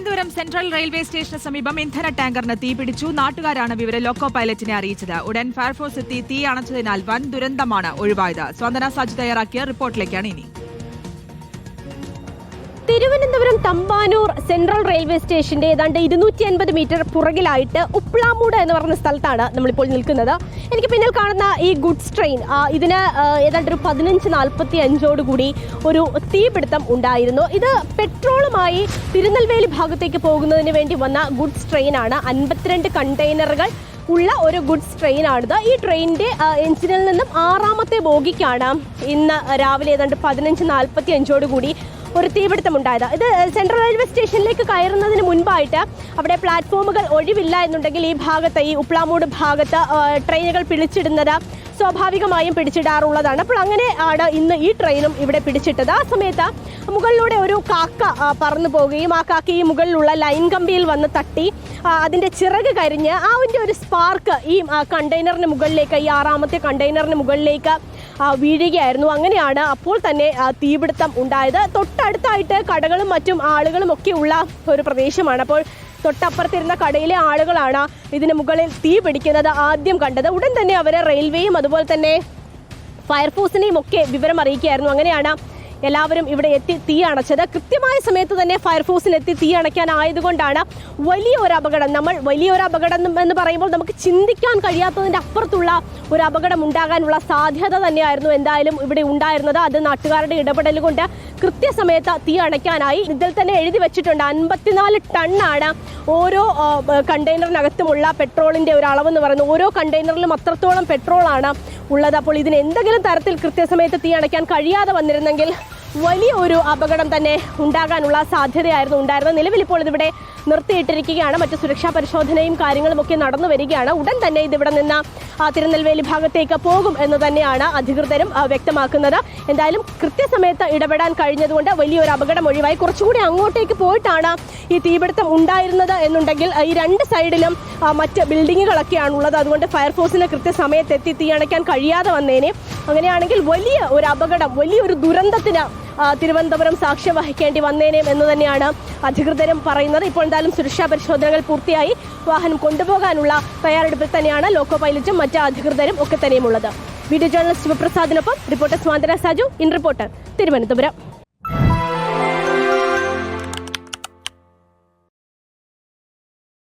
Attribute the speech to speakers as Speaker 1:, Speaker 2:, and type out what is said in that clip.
Speaker 1: Thiruvananthapuram central railway സ്റ്റേഷന് സമീപം ഇന്ധന ടാങ്കറിന് തീപിടിച്ചു നാട്ടുകാരാണ് വിവരം ലോക്കോ പൈലറ്റിനെ അറിയിച്ചത്. ഉടൻ ഫയർഫോഴ്സ് എത്തി തീ അണച്ചതിനാൽ വൻ ദുരന്തമാണ് ഒഴിവായത്. സ്വന്തന സാജ് തയ്യാറാക്കിയ റിപ്പോർട്ടിലേക്കാണ് ഇനി.
Speaker 2: തിരുവനന്തപുരം തമ്പാനൂർ സെൻട്രൽ റെയിൽവേ സ്റ്റേഷന്റെ ഏതാണ്ട് ഇരുന്നൂറ്റി അൻപത് മീറ്റർ പുറകിലായിട്ട് ഉപ്ലാമൂട് എന്ന് പറഞ്ഞ സ്ഥലത്താണ് നമ്മളിപ്പോൾ നിൽക്കുന്നത്. എനിക്ക് പിന്നിൽ കാണുന്ന ഈ ഗുഡ്സ് ട്രെയിൻ ഇതിന് ഏതാണ്ട് ഒരു പതിനഞ്ച് നാൽപ്പത്തി അഞ്ചോട് കൂടി ഒരു തീപിടുത്തം ഉണ്ടായിരുന്നു. ഇത് പെട്രോളുമായി തിരുനെൽവേലി ഭാഗത്തേക്ക് പോകുന്നതിന് വേണ്ടി വന്ന ഗുഡ്സ് ട്രെയിനാണ്. അൻപത്തിരണ്ട് കണ്ടെയ്നറുകൾ ഉള്ള ഒരു ഗുഡ്സ് ട്രെയിനാണിത്. ഈ ട്രെയിനിന്റെ എഞ്ചിനിൽ നിന്നും ആറാമത്തെ ബോഗിക്കാണ് ഇന്ന് രാവിലെ ഏതാണ്ട് പതിനഞ്ച് നാൽപ്പത്തി അഞ്ചോട് കൂടി ഒരു തീപിടുത്തം ഉണ്ടായത് ഇത് സെൻട്രൽ റെയിൽവേ സ്റ്റേഷനിലേക്ക് കയറുന്നതിന് മുൻപായിട്ട് അവിടെ പ്ലാറ്റ്ഫോമുകൾ ഒഴിവില്ല എന്നുണ്ടെങ്കിൽ ഈ ഭാഗത്ത് ഈ ഉപ്ലാമൂട് ഭാഗത്ത് ട്രെയിനുകൾ പിടിച്ചിടുന്നത് സ്വാഭാവികമായും പിടിച്ചിടാറുള്ളതാണ്. അപ്പോൾ അങ്ങനെ ആണ് ഇന്ന് ഈ ട്രെയിനും ഇവിടെ പിടിച്ചിട്ടത്. ആ സമയത്ത് മുകളിലൂടെ ഒരു കാക്ക പറന്നു പോവുകയും ആ കാക്ക ഈ മുകളിലുള്ള ലൈൻ കമ്പിയിൽ വന്ന് തട്ടി അതിന്റെ ചിറക് കരിഞ്ഞ് ആ ഒരു സ്പാർക്ക് ഈ കണ്ടെയ്നറിന് മുകളിലേക്ക് ഈ ആറാമത്തെ കണ്ടെയ്നറിന് മുകളിലേക്ക് വീഴുകയായിരുന്നു. അങ്ങനെയാണ് അപ്പോൾ തന്നെ തീപിടുത്തം ഉണ്ടായത്. തൊട്ടടുത്തായിട്ട് കടകളും മറ്റും ആളുകളും ഒക്കെ ഉള്ള ഒരു പ്രദേശമാണ്. അപ്പോൾ തൊട്ടപ്പുറത്തിരുന്ന കടയിലെ ആളുകളാണ് ഇതിന് മുകളിൽ തീ പിടിക്കുന്നത് ആദ്യം കണ്ടത്. ഉടൻ തന്നെ അവരെ റെയിൽവേയും അതുപോലെ തന്നെ ഫയർഫോഴ്സിനെയും ഒക്കെ വിവരം അറിയിക്കുകയായിരുന്നു. അങ്ങനെയാണ് എല്ലാവരും ഇവിടെ എത്തി തീ അണച്ചത്. കൃത്യമായ സമയത്ത് തന്നെ ഫയർഫോഴ്സിന് എത്തി തീ അണയ്ക്കാനായതുകൊണ്ടാണ് വലിയ ഒരു അപകടം. നമ്മൾ വലിയ ഒരു അപകടം എന്ന് പറയുമ്പോൾ നമുക്ക് ചിന്തിക്കാൻ കഴിയാത്തതിന്റെ അപ്പുറത്തുള്ള ഒരു അപകടം ഉണ്ടാകാനുള്ള സാധ്യത തന്നെയായിരുന്നു എന്തായാലും ഇവിടെ ഉണ്ടായിരുന്നത്. അത് നാട്ടുകാരുടെ ഇടപെടൽ കൊണ്ട് കൃത്യസമയത്ത് തീ അണയ്ക്കാനായി ഇതിൽ തന്നെ എഴുതി വെച്ചിട്ടുണ്ട്. അൻപത്തിനാല് ടണ്ണാണ് ഓരോ കണ്ടെയ്നറിനകത്തുമുള്ള പെട്രോളിന്റെ ഒരു അളവെന്ന് പറയുന്നത്. ഓരോ കണ്ടെയ്നറിലും അത്രത്തോളം പെട്രോളാണ് ഉള്ളത്. അപ്പോൾ ഇതിന് എന്തെങ്കിലും തരത്തിൽ കൃത്യസമയത്ത് തീ അണയ്ക്കാൻ കഴിയാതെ വന്നിരുന്നെങ്കിൽ വലിയ ഒരു അപകടം തന്നെ ഉണ്ടാകാനുള്ള സാധ്യതയായിരുന്നു ഉണ്ടായിരുന്നത്. നിലവിൽ ഇപ്പോൾ ഇതിവിടെ നിർത്തിയിട്ടിരിക്കുകയാണ്. മറ്റ് സുരക്ഷാ പരിശോധനയും കാര്യങ്ങളും ഒക്കെ നടന്നു വരികയാണ്. ഉടൻ തന്നെ ഇതിവിടെ നിന്ന് തിരുനെൽവേലി ഭാഗത്തേക്ക് പോകും എന്ന് തന്നെയാണ് അധികൃതരും വ്യക്തമാക്കുന്നത്. എന്തായാലും കൃത്യസമയത്ത് ഇടപെടാൻ കഴിഞ്ഞതുകൊണ്ട് വലിയൊരു അപകടം ഒഴിവായി. കുറച്ചുകൂടി അങ്ങോട്ടേക്ക് പോയിട്ടാണ് ഈ തീപിടുത്തം ഉണ്ടായിരുന്നത് എന്നുണ്ടെങ്കിൽ ഈ രണ്ട് സൈഡിലും മറ്റ് ബിൽഡിങ്ങുകളൊക്കെയാണ് ഉള്ളത് അതുകൊണ്ട് ഫയർഫോഴ്സിന് കൃത്യസമയത്ത് എത്തി തീയണയ്ക്കാൻ കഴിയാതെ വന്നേനെ. അങ്ങനെയാണെങ്കിൽ വലിയ ഒരു അപകടം വലിയൊരു ദുരന്തത്തിന് തിരുവനന്തപുരം സാക്ഷ്യം വഹിക്കേണ്ടി വന്നേനേം എന്ന് തന്നെയാണ് അധികൃതരും പറയുന്നത്. ഇപ്പോൾ എന്തായാലും സുരക്ഷാ പരിശോധനകൾ പൂർത്തിയായി. വാഹനം കൊണ്ടുപോകാനുള്ള തയ്യാറെടുപ്പിൽ തന്നെയാണ് ലോക്കോ പൈലറ്റും മറ്റ് അധികൃതരും ഒക്കെ തന്നെയുമുള്ളത്. വീഡിയോ ജേർണലിസ്റ്റ് ശിവപ്രസാദിനൊപ്പം റിപ്പോർട്ടർ സ്വാതന്ത്ര്യ സാജു ഇൻ റിപ്പോർട്ടർ തിരുവനന്തപുരം.